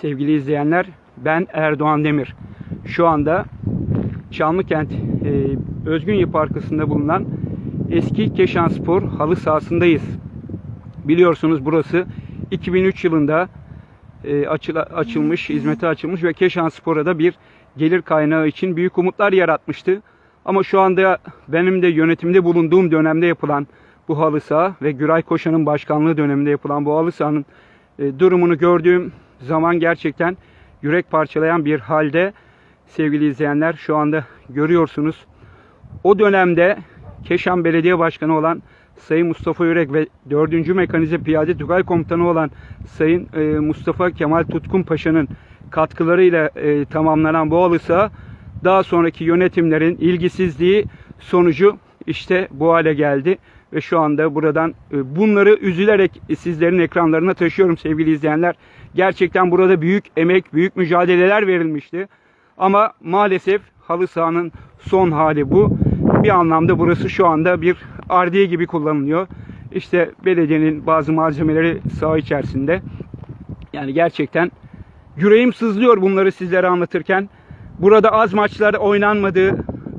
Sevgili izleyenler, ben Erdoğan Demir. Şu anda Çamlıkent e, Özgün Yapı arkasında bulunan eski Keşanspor halı sahasındayız. Biliyorsunuz burası 2003 yılında e, açıla- açılmış, hizmete açılmış ve Keşanspor'a da bir gelir kaynağı için büyük umutlar yaratmıştı. Ama şu anda benim de yönetimde bulunduğum dönemde yapılan bu halı saha ve Güray Koşan'ın başkanlığı döneminde yapılan bu halı sahanın e, durumunu gördüğüm zaman gerçekten yürek parçalayan bir halde sevgili izleyenler şu anda görüyorsunuz. O dönemde Keşan Belediye Başkanı olan Sayın Mustafa Yürek ve 4. Mekanize Piyade Tugay Komutanı olan Sayın e, Mustafa Kemal Tutkun Paşa'nın katkılarıyla e, tamamlanan bu halı saha daha sonraki yönetimlerin ilgisizliği sonucu işte bu hale geldi ve şu anda buradan e, bunları üzülerek sizlerin ekranlarına taşıyorum sevgili izleyenler. Gerçekten burada büyük emek, büyük mücadeleler verilmişti. Ama maalesef halı sahanın son hali bu. Bir anlamda burası şu anda bir ardiye gibi kullanılıyor. İşte belediyenin bazı malzemeleri saha içerisinde. Yani gerçekten yüreğim sızlıyor bunları sizlere anlatırken. Burada az maçlar oynanmadı.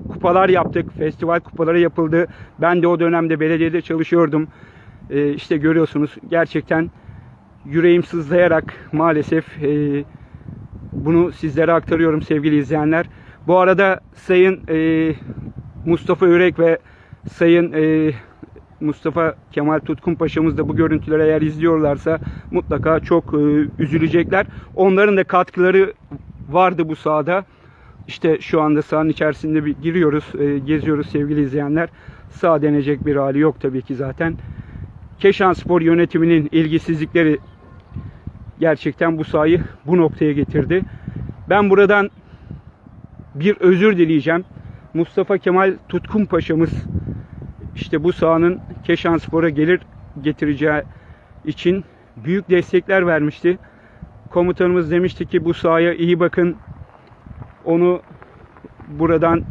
Kupalar yaptık. Festival kupaları yapıldı. Ben de o dönemde belediyede çalışıyordum. Ee, işte görüyorsunuz gerçekten yüreğim sızlayarak maalesef e, bunu sizlere aktarıyorum sevgili izleyenler. Bu arada Sayın e, Mustafa Yürek ve Sayın e, Mustafa Kemal Tutkun Paşa'mız da bu görüntüleri eğer izliyorlarsa mutlaka çok e, üzülecekler. Onların da katkıları vardı bu sahada. İşte şu anda sahanın içerisinde bir giriyoruz, e, geziyoruz sevgili izleyenler. Sağ denecek bir hali yok tabii ki zaten. Keşan Spor yönetiminin ilgisizlikleri gerçekten bu sahayı bu noktaya getirdi. Ben buradan bir özür dileyeceğim. Mustafa Kemal Tutkun Paşa'mız işte bu sahanın Keşanspor'a gelir getireceği için büyük destekler vermişti. Komutanımız demişti ki bu sahaya iyi bakın. Onu buradan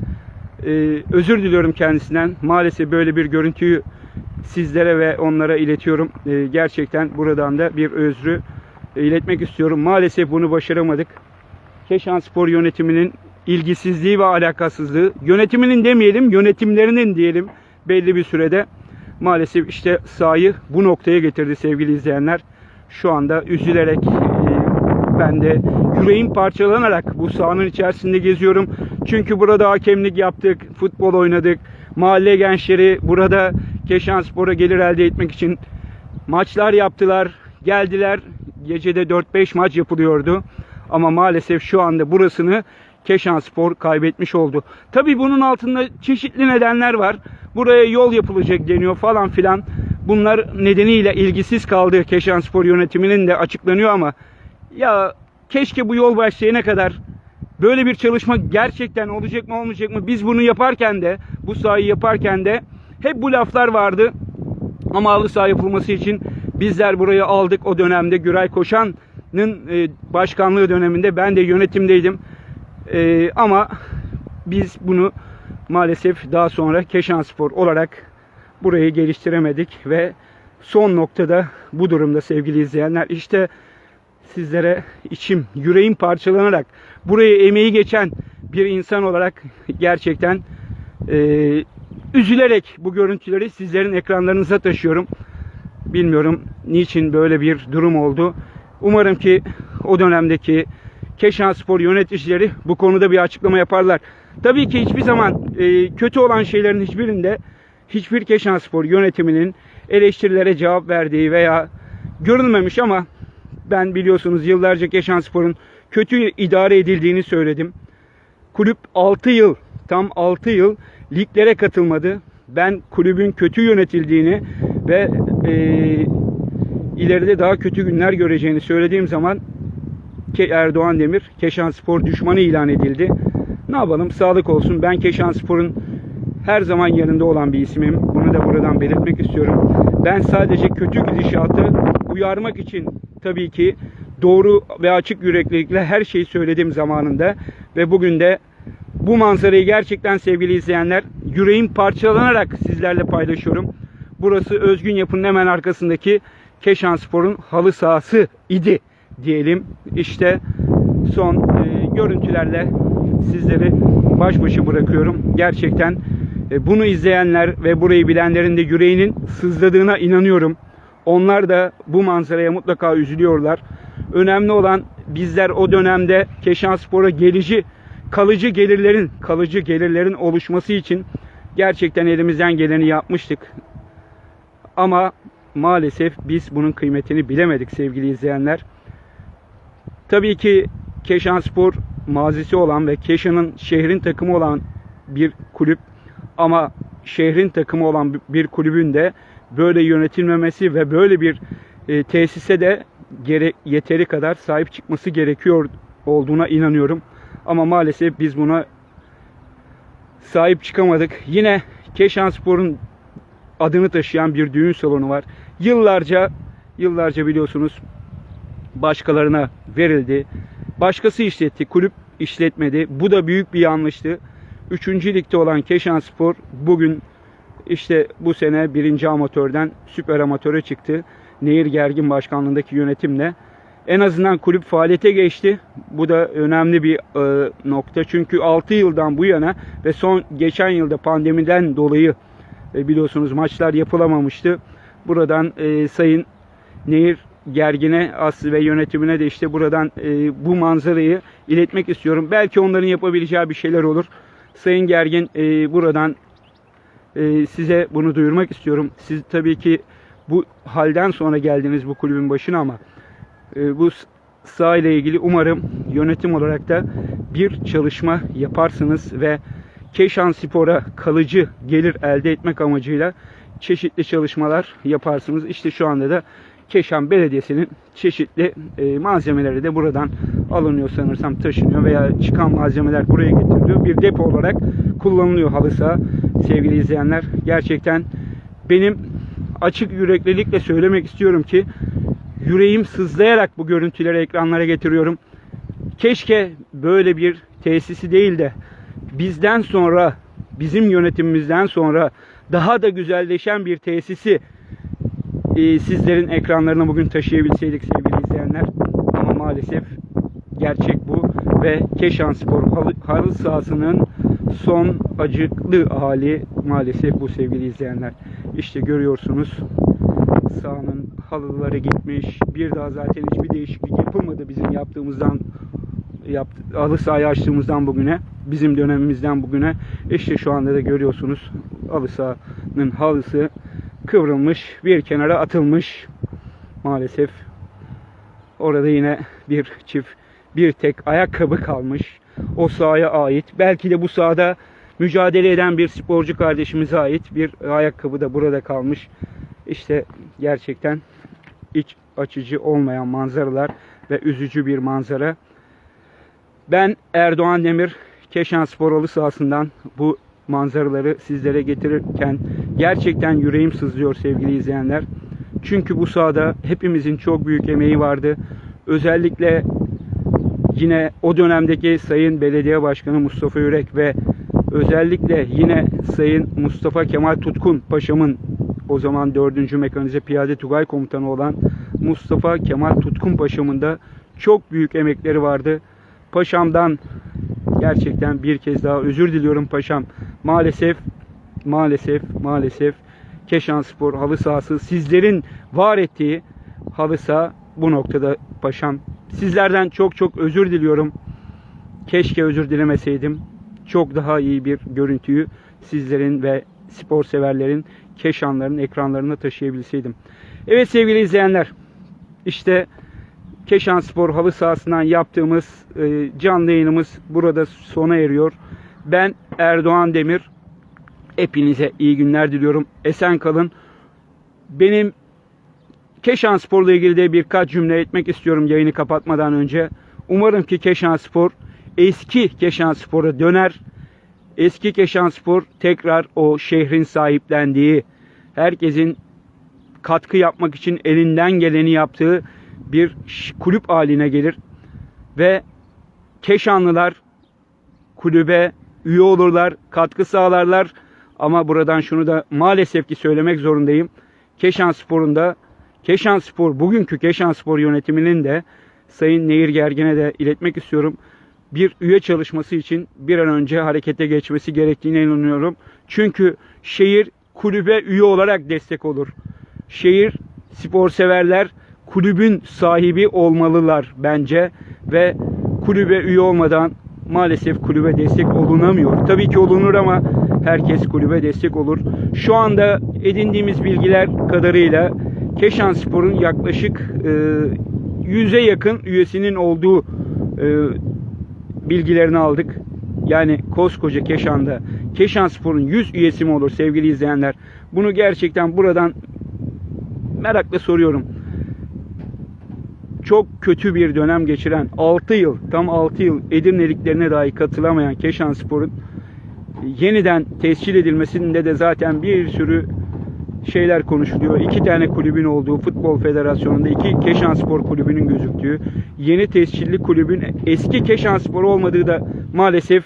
e, özür diliyorum kendisinden. Maalesef böyle bir görüntüyü sizlere ve onlara iletiyorum. E, gerçekten buradan da bir özrü iletmek istiyorum. Maalesef bunu başaramadık. Keşan Spor yönetiminin ilgisizliği ve alakasızlığı, yönetiminin demeyelim, yönetimlerinin diyelim belli bir sürede maalesef işte sahayı bu noktaya getirdi sevgili izleyenler. Şu anda üzülerek e, ben de yüreğim parçalanarak bu sahanın içerisinde geziyorum. Çünkü burada hakemlik yaptık, futbol oynadık. Mahalle gençleri burada Keşan Spor'a gelir elde etmek için maçlar yaptılar. Geldiler. Gecede 4-5 maç yapılıyordu. Ama maalesef şu anda burasını Keşan Spor kaybetmiş oldu. Tabi bunun altında çeşitli nedenler var. Buraya yol yapılacak deniyor falan filan. Bunlar nedeniyle ilgisiz kaldı Keşan Spor yönetiminin de açıklanıyor ama ya keşke bu yol başlayana kadar böyle bir çalışma gerçekten olacak mı olmayacak mı? Biz bunu yaparken de bu sahayı yaparken de hep bu laflar vardı. Ama halı saha yapılması için bizler burayı aldık o dönemde Güray Koşan'ın e, başkanlığı döneminde ben de yönetimdeydim. E, ama biz bunu maalesef daha sonra Keşan Spor olarak burayı geliştiremedik ve son noktada bu durumda sevgili izleyenler işte sizlere içim, yüreğim parçalanarak buraya emeği geçen bir insan olarak gerçekten e, üzülerek bu görüntüleri sizlerin ekranlarınıza taşıyorum. Bilmiyorum niçin böyle bir durum oldu. Umarım ki o dönemdeki Keşan Spor yöneticileri bu konuda bir açıklama yaparlar. Tabii ki hiçbir zaman e, kötü olan şeylerin hiçbirinde hiçbir Keşan Spor yönetiminin eleştirilere cevap verdiği veya görülmemiş ama ben biliyorsunuz yıllarca Keşan Spor'un kötü idare edildiğini söyledim. Kulüp 6 yıl, tam 6 yıl liglere katılmadı. Ben kulübün kötü yönetildiğini ve e, ileride daha kötü günler göreceğini söylediğim zaman Erdoğan Demir Keşan Spor düşmanı ilan edildi. Ne yapalım sağlık olsun. Ben Keşan Spor'un her zaman yanında olan bir ismim. Bunu da buradan belirtmek istiyorum. Ben sadece kötü gidişatı uyarmak için tabii ki doğru ve açık yüreklilikle her şeyi söyledim zamanında ve bugün de bu manzarayı gerçekten sevgili izleyenler yüreğim parçalanarak sizlerle paylaşıyorum. Burası Özgün Yapı'nın hemen arkasındaki Keşan Spor'un halı sahası idi. diyelim. İşte son e, görüntülerle sizleri baş başa bırakıyorum. Gerçekten e, bunu izleyenler ve burayı bilenlerin de yüreğinin sızladığına inanıyorum. Onlar da bu manzaraya mutlaka üzülüyorlar. Önemli olan bizler o dönemde Keşanspor'a gelici kalıcı gelirlerin kalıcı gelirlerin oluşması için gerçekten elimizden geleni yapmıştık. Ama maalesef biz bunun kıymetini bilemedik sevgili izleyenler. Tabii ki Keşanspor mazisi olan ve Keşan'ın şehrin takımı olan bir kulüp ama şehrin takımı olan bir kulübün de böyle yönetilmemesi ve böyle bir e, tesise de gere, yeteri kadar sahip çıkması gerekiyor olduğuna inanıyorum. Ama maalesef biz buna sahip çıkamadık. Yine Keşanspor'un adını taşıyan bir düğün salonu var. Yıllarca yıllarca biliyorsunuz başkalarına verildi. Başkası işletti, kulüp işletmedi. Bu da büyük bir yanlıştı. Üçüncü ligde olan Keşanspor bugün işte bu sene birinci amatörden süper amatöre çıktı. Nehir Gergin başkanlığındaki yönetimle. En azından kulüp faaliyete geçti. Bu da önemli bir e, nokta. Çünkü 6 yıldan bu yana ve son geçen yılda pandemiden dolayı e, biliyorsunuz maçlar yapılamamıştı. Buradan e, Sayın Nehir Gergin'e Aslı ve yönetimine de işte buradan e, bu manzarayı iletmek istiyorum. Belki onların yapabileceği bir şeyler olur. Sayın Gergin e, buradan e, size bunu duyurmak istiyorum. Siz tabii ki bu halden sonra geldiniz bu kulübün başına ama e, bu saha ile ilgili umarım yönetim olarak da bir çalışma yaparsınız ve Keşan Spor'a kalıcı gelir elde etmek amacıyla çeşitli çalışmalar yaparsınız. İşte şu anda da Keşan Belediyesi'nin çeşitli e, malzemeleri de buradan alınıyor sanırsam taşınıyor veya çıkan malzemeler buraya getiriliyor. Bir depo olarak kullanılıyor halı saha sevgili izleyenler. Gerçekten benim açık yüreklilikle söylemek istiyorum ki yüreğim sızlayarak bu görüntüleri ekranlara getiriyorum. Keşke böyle bir tesisi değil de bizden sonra bizim yönetimimizden sonra daha da güzelleşen bir tesisi e, sizlerin ekranlarına bugün taşıyabilseydik sevgili izleyenler. Ama maalesef gerçek bu ve Keşan Spor halı, sahasının son acıklı hali maalesef bu sevgili izleyenler. İşte görüyorsunuz sahanın halıları gitmiş. Bir daha zaten hiçbir değişiklik yapılmadı bizim yaptığımızdan yaptı, halı sahayı açtığımızdan bugüne bizim dönemimizden bugüne. İşte şu anda da görüyorsunuz halı sahanın halısı kıvrılmış bir kenara atılmış. Maalesef orada yine bir çift bir tek ayakkabı kalmış. O sahaya ait. Belki de bu sahada mücadele eden bir sporcu kardeşimize ait bir ayakkabı da burada kalmış işte gerçekten iç açıcı olmayan manzaralar ve üzücü bir manzara ben Erdoğan Demir Keşan Spor Halı sahasından bu manzaraları sizlere getirirken gerçekten yüreğim sızlıyor sevgili izleyenler. Çünkü bu sahada hepimizin çok büyük emeği vardı. Özellikle yine o dönemdeki Sayın Belediye Başkanı Mustafa Yürek ve özellikle yine Sayın Mustafa Kemal Tutkun Paşam'ın o zaman 4. Mekanize Piyade Tugay Komutanı olan Mustafa Kemal Tutkun Paşam'ın da çok büyük emekleri vardı. Paşam'dan gerçekten bir kez daha özür diliyorum paşam. Maalesef maalesef maalesef Keşan Spor halı sahası sizlerin var ettiği halı saha bu noktada paşam. Sizlerden çok çok özür diliyorum. Keşke özür dilemeseydim. Çok daha iyi bir görüntüyü sizlerin ve spor severlerin Keşanların ekranlarına taşıyabilseydim. Evet sevgili izleyenler. işte Keşan Spor halı sahasından yaptığımız e, canlı yayınımız burada sona eriyor. Ben Erdoğan Demir. Hepinize iyi günler diliyorum. Esen kalın. Benim Keşan Spor'la ilgili de birkaç cümle etmek istiyorum yayını kapatmadan önce. Umarım ki Keşan Spor eski Keşan Spor'a döner. Eski Keşan Spor tekrar o şehrin sahiplendiği, herkesin katkı yapmak için elinden geleni yaptığı bir kulüp haline gelir ve Keşanlılar kulübe üye olurlar, katkı sağlarlar. Ama buradan şunu da maalesef ki söylemek zorundayım. Keşan Spor'un da Keşan Spor, bugünkü Keşan Spor yönetiminin de Sayın Nehir Gergin'e de iletmek istiyorum. Bir üye çalışması için bir an önce harekete geçmesi gerektiğine inanıyorum. Çünkü şehir kulübe üye olarak destek olur. Şehir spor severler kulübün sahibi olmalılar bence ve kulübe üye olmadan maalesef kulübe destek olunamıyor. Tabii ki olunur ama herkes kulübe destek olur. Şu anda edindiğimiz bilgiler kadarıyla Keşan Spor'un yaklaşık e, 100'e yakın üyesinin olduğu e, bilgilerini aldık. Yani koskoca Keşan'da Keşan Spor'un 100 üyesi mi olur sevgili izleyenler? Bunu gerçekten buradan merakla soruyorum. Çok kötü bir dönem geçiren 6 yıl, tam 6 yıl Edirneliklerine dahi katılamayan Keşan Spor'un yeniden tescil edilmesinde de zaten bir sürü şeyler konuşuluyor. İki tane kulübün olduğu Futbol Federasyonu'nda iki Keşan Spor kulübünün gözüktüğü, yeni tescilli kulübün eski Keşan Spor olmadığı da maalesef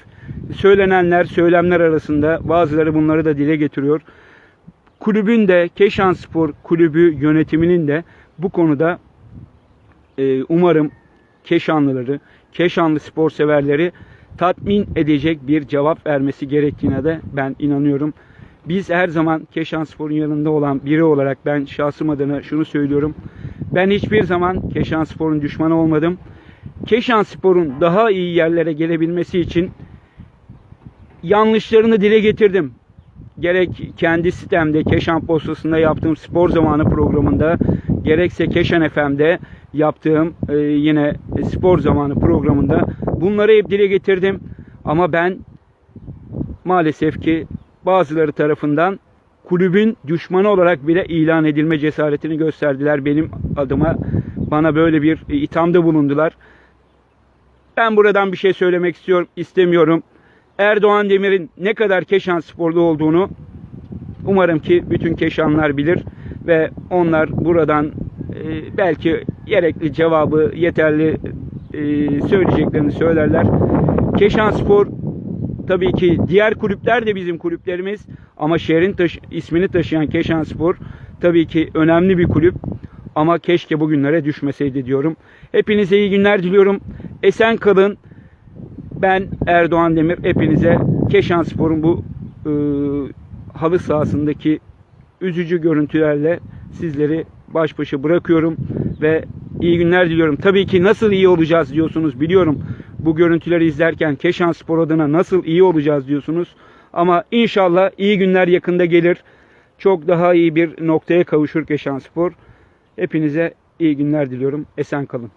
söylenenler, söylemler arasında bazıları bunları da dile getiriyor. Kulübün de Keşan Spor kulübü yönetiminin de bu konuda e, umarım Keşanlıları, Keşanlı spor severleri tatmin edecek bir cevap vermesi gerektiğine de ben inanıyorum. Biz her zaman Keşan Spor'un yanında olan biri olarak ben şahsım adına şunu söylüyorum. Ben hiçbir zaman Keşan Spor'un düşmanı olmadım. Keşan Spor'un daha iyi yerlere gelebilmesi için yanlışlarını dile getirdim. Gerek kendi sitemde Keşan Postası'nda yaptığım spor zamanı programında gerekse Keşan FM'de yaptığım e, yine spor zamanı programında bunları hep dile getirdim. Ama ben maalesef ki bazıları tarafından kulübün düşmanı olarak bile ilan edilme cesaretini gösterdiler benim adıma. Bana böyle bir ithamda bulundular. Ben buradan bir şey söylemek istiyorum, istemiyorum. Erdoğan Demir'in ne kadar Keşan sporlu olduğunu umarım ki bütün Keşanlar bilir ve onlar buradan e, belki gerekli cevabı yeterli e, söyleyeceklerini söylerler. Keşan Spor tabii ki diğer kulüpler de bizim kulüplerimiz ama şehrin taşı, ismini taşıyan Keşan Spor tabii ki önemli bir kulüp ama keşke bugünlere düşmeseydi diyorum. Hepinize iyi günler diliyorum. Esen kalın. Ben Erdoğan Demir hepinize Keşan Spor'un bu e, halı sahasındaki üzücü görüntülerle sizleri baş başa bırakıyorum ve iyi günler diliyorum. Tabii ki nasıl iyi olacağız diyorsunuz biliyorum. Bu görüntüleri izlerken Keşan Spor adına nasıl iyi olacağız diyorsunuz. Ama inşallah iyi günler yakında gelir. Çok daha iyi bir noktaya kavuşur Keşan Spor. Hepinize iyi günler diliyorum. Esen kalın.